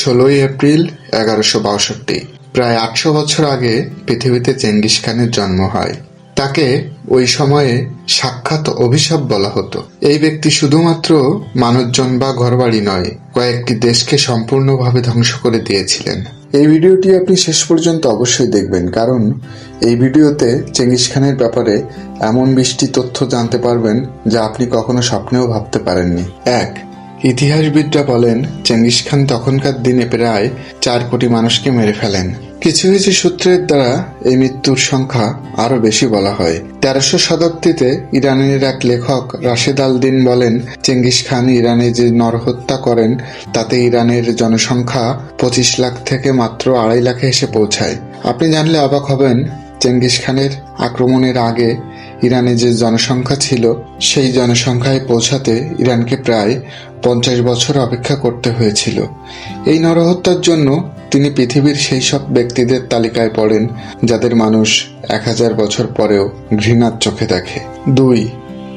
ষোলোই এপ্রিল এগারোশো বাষট্টি। প্রায় আটশো বছর আগে পৃথিবীতে চেঙ্গিস খানের জন্ম হয়। তাকে ওই সময়ে সাক্ষাৎ অভিশাপ বলা হতো। এই ব্যক্তি শুধুমাত্র মানুষজন বা ঘরবাড়ি নয়, কয়েকটি দেশকে সম্পূর্ণভাবে ধ্বংস করে দিয়েছিলেন। এই ভিডিওটি আপনি শেষ পর্যন্ত অবশ্যই দেখবেন, কারণ এই ভিডিওতে চেঙ্গিস খানের ব্যাপারে এমন বৃষ্টি তথ্য জানতে পারবেন যা আপনি কখনো স্বপ্নেও ভাবতে পারেননি। এক ইতিহাসবিদরা বলেন, চেঙ্গিস খান তখনকার দিনে প্রায় চার কোটি মানুষকে মেরে ফেলেন। কিছু কিছু সূত্রের দ্বারা এই মৃত্যুর সংখ্যা আরও বেশি বলা হয়। তেরোশো শতাব্দীতে ইরানের এক লেখক রাশেদ আল দিন বলেন, চেঙ্গিস খান ইরানে যে নরহত্যা করেন, তাতে ইরানের জনসংখ্যা পঁচিশ লাখ থেকে মাত্র আড়াই লাখে এসে পৌঁছায়। আপনি জানলে অবাক হবেন, চেঙ্গিস খানের আক্রমণের আগে ইরানে যে জনসংখ্যা ছিল, সেই জনসংখ্যায় পৌঁছাতে ইরানকে প্রায় পঞ্চাশ বছর অপেক্ষা করতে হয়েছিল। এই নরহত্যার জন্য তিনি পৃথিবীর সেই সব ব্যক্তিদের তালিকায় পড়েন, যাদের মানুষ এক হাজার বছর পরেও ঘৃণার চোখে দেখে। দুই,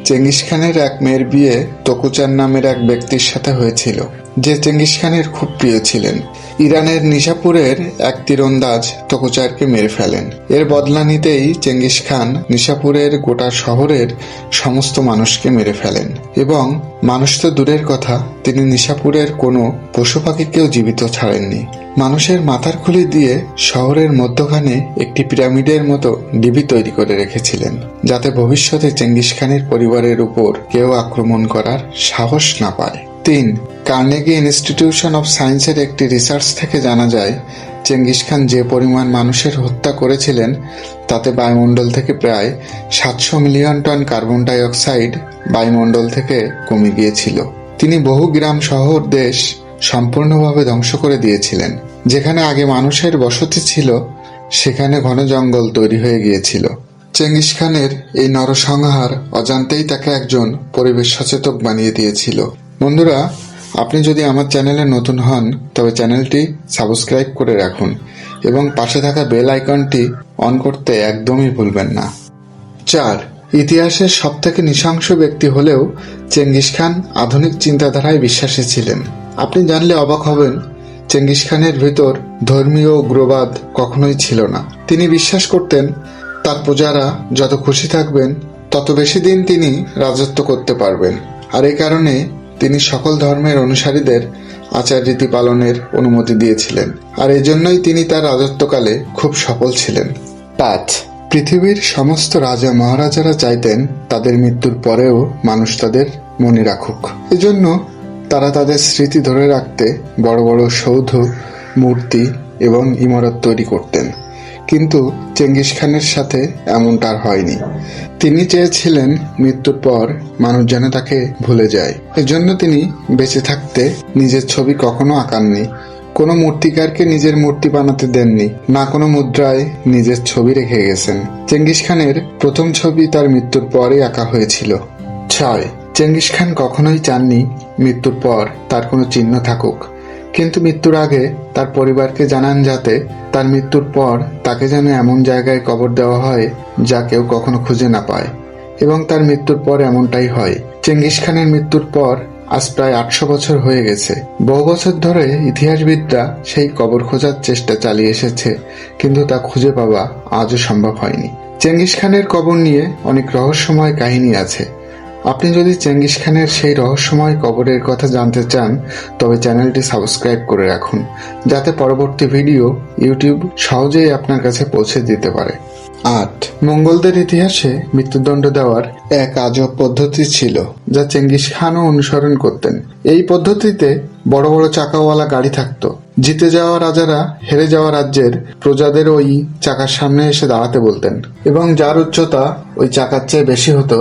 চেঙ্গিস খানের এক মেয়ের বিয়ে তকুচার নামের এক ব্যক্তির সাথে হয়েছিল, যে চেঙ্গিস খানের খুব প্রিয় ছিলেন। ইরানের নিশাপুরের এক তীরন্দাজ তকুচারকে মেরে ফেলেন। এর বদলা নিতেই চেঙ্গিস খান নিশাপুরের গোটা শহরের সমস্ত মানুষকে মেরে ফেলেন এবং মানুষ তো দূরের কথা, তিনি নিশাপুরের কোনো পশু পাখিকেও জীবিত ছাড়েননি। মানুষের মাথার খুলি দিয়ে শহরের মধ্যখানে একটি পিরামিডের মতো ডিবি তৈরি করে রেখেছিলেন, যাতে ভবিষ্যতে চেঙ্গিস খানের পরিবারের উপর কেউ আক্রমণ করার সাহস না পায়। তিন, কার্নেগি ইনস্টিটিউশন অফ সায়েন্সের একটি রিসার্চ থেকে জানা যায়, চেঙ্গিস খান যে পরিমাণ মানুষের হত্যা করেছিলেন, তাতে বায়ুমণ্ডল থেকে প্রায় সাতশো million ton carbon dioxide বায়ুমণ্ডল থেকে কমে গিয়েছিল। তিনি বহু গ্রাম শহর দেশ সম্পূর্ণভাবে ধ্বংস করে দিয়েছিলেন। যেখানে আগে মানুষের বসতি ছিল, সেখানে ঘন জঙ্গল তৈরি হয়ে গিয়েছিল। চেঙ্গিস খানের এই নরসংহার অজান্তেই তাকে একজন পরিবেশ সচেতক বানিয়ে দিয়েছিল। বন্ধুরা, আপনি যদি আমার চ্যানেলে নতুন হন, তবে চ্যানেলটি সাবস্ক্রাইব করে রাখুন এবং পাশে থাকা বেল আইকনটি অন করতে একদমই ভুলবেন না। চার, ইতিহাসের সবথেকে নৃশংস ব্যক্তি হলেও চেঙ্গিস খান আধুনিক চিন্তাধারায় বিশ্বাসী ছিলেন। আপনি জানলে অবাক হবেন, চেঙ্গিস খানের ভিতর ধর্মীয় উগ্রবাদ কখনোই ছিল না। তিনি বিশ্বাস করতেন, তার প্রজারা যত খুশি থাকবেন, তত বেশি দিন তিনি রাজত্ব করতে পারবেন। আর এই কারণে তিনি সকল ধর্মের অনুসারীদের আচার রীতি পালনের অনুমতি দিয়েছিলেন। আর এজন্যই তিনি তার রাজত্বকালে খুব সফল ছিলেন। পাঁচ। পৃথিবীর সমস্ত রাজা মহারাজারা চাইতেন তাদের মৃত্যুর পরেও মানুষ তাদের মনে রাখুক। এজন্য তারা তাদের স্মৃতি ধরে রাখতে বড় বড় সৌধ, মূর্তি এবং ইমারত তৈরি করতেন। কিন্তু চেঙ্গিস খানের সাথে এমনটা আর হয়নি। তিনি চেয়েছিলেন মৃত্যুর পর মানুষ যেন তাকে ভুলে যায়। এজন্য তিনি বেঁচে থাকতে নিজের ছবি কখনো আঁকাননি। কোনো মূর্তিকারকে নিজের মূর্তি বানাতে দেননি, না কোনো মুদ্রায় নিজের ছবি রেখে গেছেন। চেঙ্গিস খানের প্রথম ছবি তার মৃত্যুর পরে আঁকা হয়েছিল। ছয়। চেঙ্গিস খান কখনোই চাননি মৃত্যুর পর তার কোনো চিহ্ন থাকুক। কিন্তু মৃত্যুর আগে তার পরিবারকে জানান যাতে তার মৃত্যুর পর তাকে যেন এমন জায়গায় কবর দেওয়া হয় যা কেউ কখনো খুঁজে না পায়। এবং তার মৃত্যুর পর এমনটাই হয়। চেঙ্গিস খানের মৃত্যুর পর আজ প্রায় আটশো বছর হয়ে গেছে। বহু বছর ধরে ইতিহাসবিদরা সেই কবর খোঁজার চেষ্টা চালিয়ে এসেছে, কিন্তু তা খুঁজে পাওয়া আজও সম্ভব হয়নি। চেঙ্গিস খানের কবর নিয়ে অনেক রহস্যময় কাহিনী আছে। আপনি যদি চেঙ্গিস খানের সেই রহস্যময় কবরের কথা জানতে চান, তবে চ্যানেলটি সাবস্ক্রাইব করে রাখুন, যাতে পরবর্তী ভিডিও ইউটিউব সহজেই আপনার কাছে পৌঁছে দিতে পারে। আট, মঙ্গলদের ইতিহাসে মৃত্যুদণ্ড দেওয়ার এক আজব পদ্ধতি ছিল, যা চেঙ্গিস খানও অনুসরণ করতেন। এই পদ্ধতিতে বড় বড় চাকাওয়ালা গাড়ি থাকত। জিতে যাওয়া রাজারা হেরে যাওয়া রাজ্যের প্রজাদের ওই চাকার সামনে এসে দাঁড়াতে বলতেন, এবং যার উচ্চতা ওই চাকার চেয়ে বেশি হতো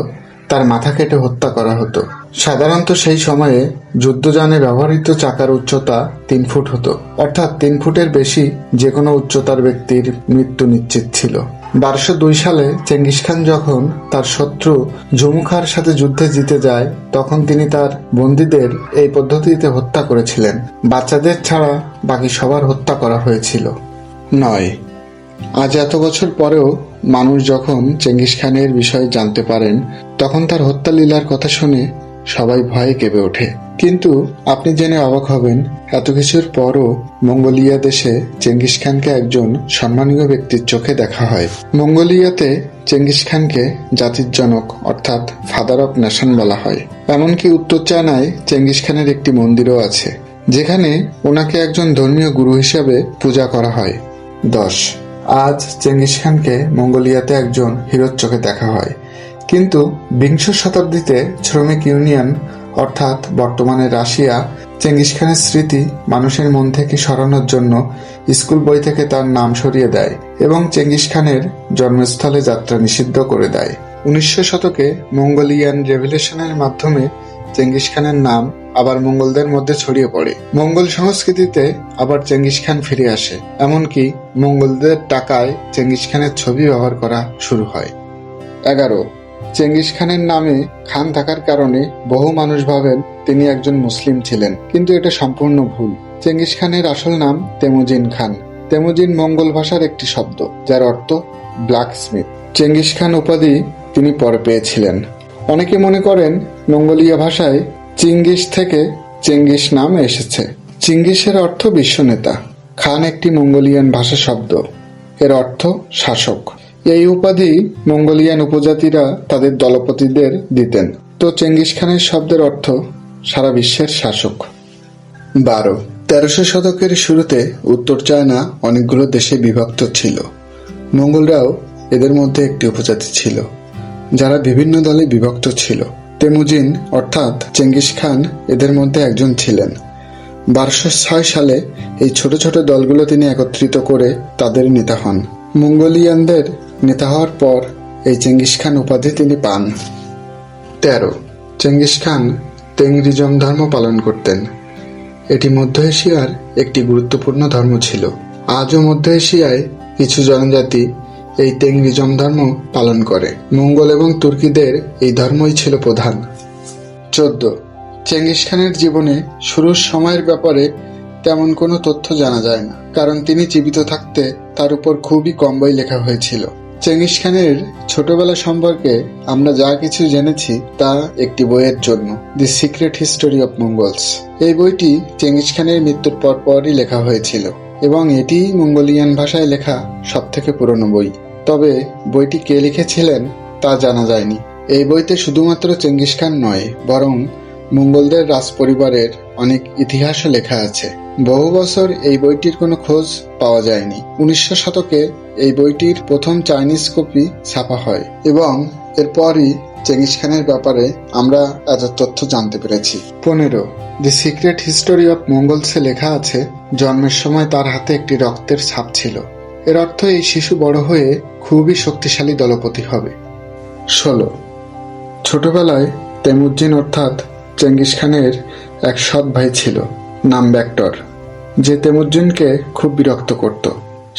তার মাথা কেটে হত্যা করা হতো। সাধারণত সেই সময়ে যুদ্ধযানে ব্যবহৃত চাকার উচ্চতা তিন ফুট হতো। অর্থাৎ তিন ফুটের বেশি যে কোনো উচ্চতার ব্যক্তির মৃত্যু নিশ্চিত ছিল। বারোশো দুই সালে চেঙ্গিস খান যখন তার শত্রু জমুখার সাথে যুদ্ধে জিতে যায়, তখন তিনি তার বন্দীদের এই পদ্ধতিতে হত্যা করেছিলেন। বাচ্চাদের ছাড়া বাকি সবার হত্যা করা হয়েছিল। নয়। আজ এত বছর পরেও মানুষ যখন চেঙ্গিস খানের বিষয়ে জানতে পারেন তখন তার হত্যা লীলার কথা শুনে সবাই ভয়ে কেঁপে ওঠে। কিন্তু আপনি জেনে অবাক হবেন, এত কিছুর পরও মঙ্গোলিয়া দেশে চেঙ্গিস খানকে একজন সম্মানীয় ব্যক্তির চোখে দেখা হয়। মঙ্গোলিয়াতে চেঙ্গিস খানকে জাতির জনক অর্থাৎ ফাদার অফ নেশন বলা হয়। এমনকি উত্তর চায়নায় চেঙ্গিস খানের একটি মন্দিরও আছে, যেখানে ওনাকে একজন ধর্মীয় গুরু হিসাবে পূজা করা হয়। দশ, আজ চেঙ্গিস খানকে মঙ্গোলিয়াতে একজন হিরোর চোখে দেখা হয়। কিন্তু বিংশ শতাব্দীতে শ্রমিক ইউনিয়ন, অর্থাৎ বর্তমানে রাশিয়া, চেঙ্গিস খানের স্মৃতি মানুষের মন থেকে সরানোর জন্য স্কুল বই থেকে তার নাম সরিয়ে দেয় এবং চেঙ্গিস খানের জন্মস্থলে যাত্রা নিষিদ্ধ করে দেয়। উনিশশো শতকে মঙ্গোলিয়ান রেভলিউশনের মাধ্যমে চেঙ্গিস খানের নাম আবার মঙ্গলদের মধ্যে ছড়িয়ে পড়ে। মঙ্গল সংস্কৃতিতে আবার চেঙ্গিস খান ফিরে আসে, এমনকি মঙ্গলদের টাকায় চেঙ্গিস খানের ছবি ব্যবহার করা শুরু হয়। এগারো চেঙ্গিস খানের নামে খান থাকার কারণে বহু মানুষ ভাবেন তিনি একজন মুসলিম ছিলেন। কিন্তু এটা সম্পূর্ণ ভুল। চেঙ্গিস খানের আসল নাম তেমুজিন খান। তেমুজিন মঙ্গল ভাষার একটি শব্দ, যার অর্থ ব্ল্যাক স্মিথ। চেঙ্গিস খান উপাধি তিনি পরে পেয়েছিলেন। অনেকে মনে করেন মঙ্গোলিয়া ভাষায় চিঙ্গিস থেকে চেঙ্গিস নাম এসেছে। চিঙ্গিসের অর্থ বিশ্বনেতা খান একটি মঙ্গোলিয়ান ভাষা শব্দ। এর অর্থ শাসক। এই উপাধি মঙ্গোলিয়ান উপজাতিরা তাদের দলপতিদের দিতেন। তো চেঙ্গিস খানের শব্দের অর্থ সারা বিশ্বের শাসক। বারো। তেরোশো শতকের শুরুতে উত্তর চায়না অনেকগুলো দেশে বিভক্ত ছিল। মঙ্গলরাও এদের মধ্যে একটি উপজাতি ছিল, যারা বিভিন্ন দলে বিভক্ত ছিল। তেমুজিন, অর্থাৎ চেঙ্গিস খান, এদের মধ্যে একজন ছিলেন। বারোশো ছয় সালে এই ছোট ছোট দলগুলো তিনি একত্রিত করে তাদের নেতা হন। মঙ্গোলিয়ানদের নেতা হওয়ার পর এই চেঙ্গিস খান উপাধি তিনি পান। তেরো, চেঙ্গিস খান তেংরিজম ধর্ম পালন করতেন। এটি মধ্য এশিয়ার একটি গুরুত্বপূর্ণ ধর্ম ছিল। আজও মধ্য এশিয়ায় কিছু জনজাতি এই তেংরিজম ধর্ম পালন করে। মঙ্গল এবং তুর্কিদের এই ধর্মই ছিল প্রধান। চোদ্দ, চেঙ্গিস খানের জীবনে শুরুর সময়ের ব্যাপারে তেমন কোনো তথ্য জানা যায় না, কারণ তিনি জীবিত থাকতে তার উপর খুবই কম বই লেখা হয়েছিল। চেঙ্গিস খানের ছোটবেলা সম্পর্কে আমরা যা কিছু জেনেছি তা একটি বইয়ের জন্য the secret history of Mongols এই বইটি চেঙ্গিস খানের মৃত্যুর পর পরই লেখা হয়েছিল, এবং এটি মঙ্গোলিয়ান ভাষায় লেখা সব থেকে পুরনো বই। তবে বইটি কে লিখেছিলেন তা জানা যায়নি। এই বইতে শুধুমাত্র চেঙ্গিস খান নয়, বরং মঙ্গলদের রাজপরিবারের অনেক ইতিহাসও লেখা আছে। বহু বছর এই বইটির কোনো খোঁজ পাওয়া যায়নি। উনিশশো শতকে এই বইটির প্রথম চাইনিজ কপি ছাপা হয় এবং এরপরই চেঙ্গিস খানের ব্যাপারে আমরা এত তথ্য জানতে পেরেছি। পনেরো দি সিক্রেট হিস্টোরি অফ মঙ্গলসে লেখা আছে, জন্মের সময় তার হাতে একটি রক্তের ছাপ ছিল। এর অর্থ এই শিশু বড় হয়ে খুবই শক্তিশালী দলপতি হবে। ষোলো, ছোটবেলায় তেমুজ্জিন অর্থাৎ চেঙ্গিস খানের এক সৎ ভাই ছিল, নাম ব্যাক্টর, যে তেমুজ্জিনকে খুব বিরক্ত করত।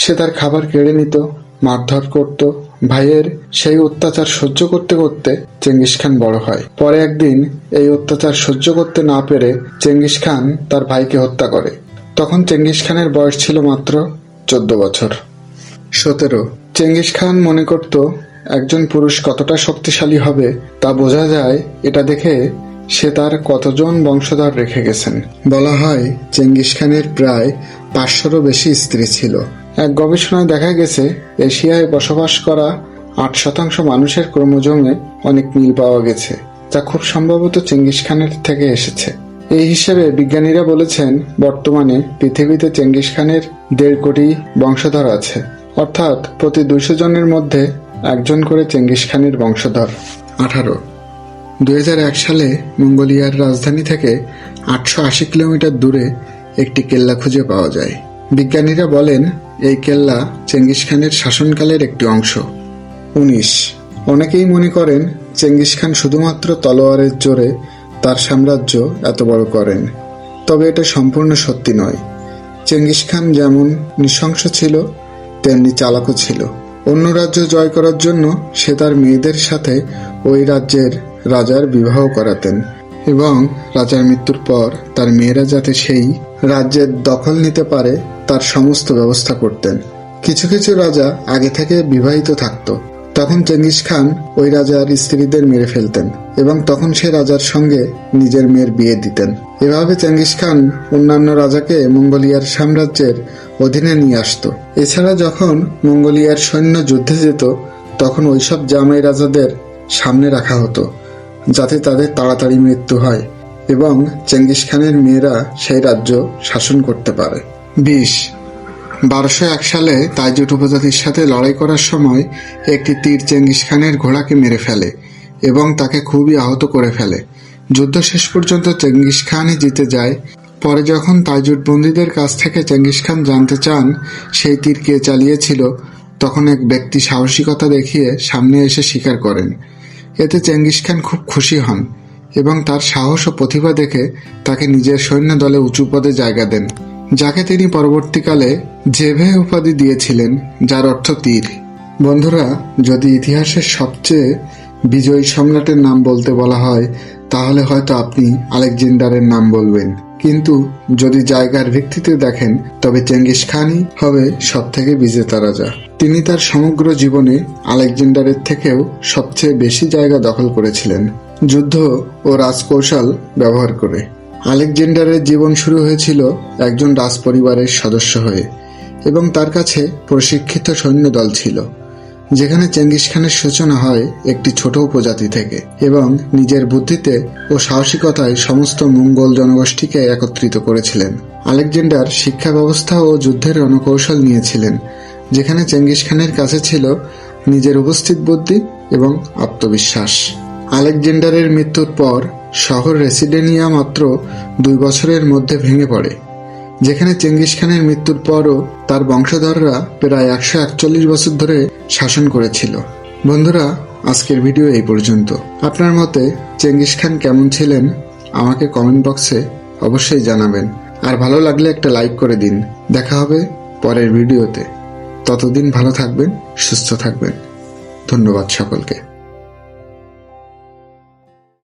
সে তার খাবার কেড়ে নিত, মারধর করত, ভাইয়ের সেই অত্যাচার সহ্য করতে করতে চেঙ্গিস খান বড় হয়। পরে একদিন এই অত্যাচার সহ্য করতে না পেরে চেঙ্গিস খান তার ভাইকে হত্যা করে। তখন চেঙ্গিস খানের বয়স ছিল মাত্র চোদ্দ বছর। সতেরো, চেঙ্গিস খান মনে করত, একজন পুরুষ কতটা শক্তিশালী হবে তা বোঝা যায়, এটা দেখে সে তার কতজন বংশধর রেখে গেছেন? বলা হয়, চেঙ্গিস খানের প্রায় পাঁচশোরও বেশি স্ত্রী ছিল। এক গবেষণায় দেখা গেছে, এশিয়ায় বসবাস করা আট শতাংশ মানুষের ক্রোমোজোমে অনেক মিল পাওয়া গেছে, যা খুব সম্ভবত চেঙ্গিস খানের থেকে এসেছে। এই হিসেবে বিজ্ঞানীরা বলেছেন, বর্তমানে পৃথিবীতে চেঙ্গিস খানের দেড় কোটি বংশধর আছে। অর্থাৎ প্রতি দুইশো জনের মধ্যে একজন করে চেঙ্গিস খানের বংশধর, আঠারো। দুই হাজার এক সালে মঙ্গোলিয়ার রাজধানী থেকে আটশো আশি কিলোমিটার দূরে একটি কেল্লা খুঁজে পাওয়া যায়। বিজ্ঞানীরা বলেন, এই কেল্লা চেঙ্গিস খানের শাসনকালের একটি অংশ। উনিশ। অনেকেই মনে করেন, চেঙ্গিস খান শুধুমাত্র তলোয়ারের জোরে তার সাম্রাজ্য এত বড় করেন। তবে এটা সম্পূর্ণ সত্যি নয়। চেঙ্গিস খান যেমন নৃশংস ছিল, তেমনি চালাকও ছিল। অন্য রাজ্য জয় করার জন্য সে তার মেয়েদের সাথে ওই রাজ্যের রাজার বিবাহ করাতেন এবং রাজার মৃত্যুর পর তার মেয়েরা যাতে সেই রাজ্যের দখল নিতে পারে, তার সমস্ত ব্যবস্থা করতেন। কিছু কিছু রাজা আগে থেকে বিবাহিত থাকত। তখন চেঙ্গিস খান ওই রাজার স্ত্রীদের মেরে ফেলতেন এবং তখন সে রাজার সঙ্গে নিজের মেয়ের বিয়ে দিতেন। এভাবে চেঙ্গিস খান অন্যান্য রাজাকে মঙ্গোলিয়ার সাম্রাজ্যের অধীনে নিয়ে আসতো। এছাড়া যখন মঙ্গোলিয়ার সৈন্য যুদ্ধে যেত, তখন ওইসব জামাই রাজাদের সামনে রাখা হতো। যাতে তাদের তাড়াতাড়ি মৃত্যু হয় এবং চেঙ্গিস খানের মেয়েরা সেই রাজ্য শাসন করতে পারে। বিশ। বারোশো এক সালে তাইজুট উপজাতির সাথে লড়াই করার সময় একটি তীর চেঙ্গিস খানের ঘোড়াকে মেরে ফেলে এবং তাকে খুবই আহত করে ফেলে। যুদ্ধ শেষ পর্যন্ত চেঙ্গিস খানই জিতে যায়। পরে যখন তাইজুট বন্দীদের কাছ থেকে চেঙ্গিস খান জানতে চান সেই তীর কে চালিয়েছিল, তখন এক ব্যক্তি সাহসিকতা দেখিয়ে সামনে এসে স্বীকার করেন। এতে চেঙ্গিস খান খুব খুশি হন এবং তার সাহস ও প্রতিভা দেখে তাকে নিজের সৈন্য দলে উঁচু পদে জায়গা দেন, যাকে তিনি পরবর্তীকালে জেভে উপাধি দিয়েছিলেন, যার অর্থ তীর। বন্ধুরা, যদি ইতিহাসের সবচেয়ে বিজয়ী সম্রাটের নাম বলতে বলা হয়, তাহলে হয়তো আপনি আলেকজেন্ডারের নাম বলবেন। কিন্তু যদি জায়গার ভিত্তিতে দেখেন, তবে চেঙ্গিস খানই হবে সব থেকে বিজেতা রাজা তিনি তার সমগ্র জীবনে আলেকজান্ডারের থেকেও সবচেয়ে বেশি জায়গা দখল করেছিলেন, যুদ্ধ ও রাজকৌশল ব্যবহার করে। আলেকজান্ডারের জীবন শুরু হয়েছিল একজন রাজপরিবারের সদস্য হয়ে, এবং তার কাছে প্রশিক্ষিত সৈন্যদল ছিল। যেখানে চেঙ্গিস খানের সূচনা হয় একটি ছোট উপজাতি থেকে এবং নিজের বুদ্ধিতে ও সাহসিকতায় সমস্ত মঙ্গল জনগোষ্ঠীকে একত্রিত করেছিলেন। আলেকজান্ডার শিক্ষা ব্যবস্থা ও যুদ্ধের রণকৌশল নিয়েছিলেন, যেখানে চেঙ্গিস খানের কাছে ছিল নিজের উপস্থিত বুদ্ধি এবং আত্মবিশ্বাস। আলেকজান্ডারের মৃত্যুর পর শহর রেসিডেনিয়া মাত্র দুই বছরের মধ্যে ভেঙে পড়ে। যেখানে চেঙ্গিস খানের মৃত্যুর পরও তার বংশধররা প্রায় একশো একচল্লিশ বছর ধরে শাসন করেছিল। বন্ধুরা, আজকের ভিডিও এই পর্যন্ত। আপনার মতে চেঙ্গিস খান কেমন ছিলেন? আমাকে কমেন্ট বক্সে অবশ্যই জানাবেন। আর ভালো লাগলে একটা লাইক করে দিন। দেখা হবে পরের ভিডিওতে। ততদিন ভালো থাকবেন, সুস্থ থাকবেন। ধন্যবাদ সকলকে।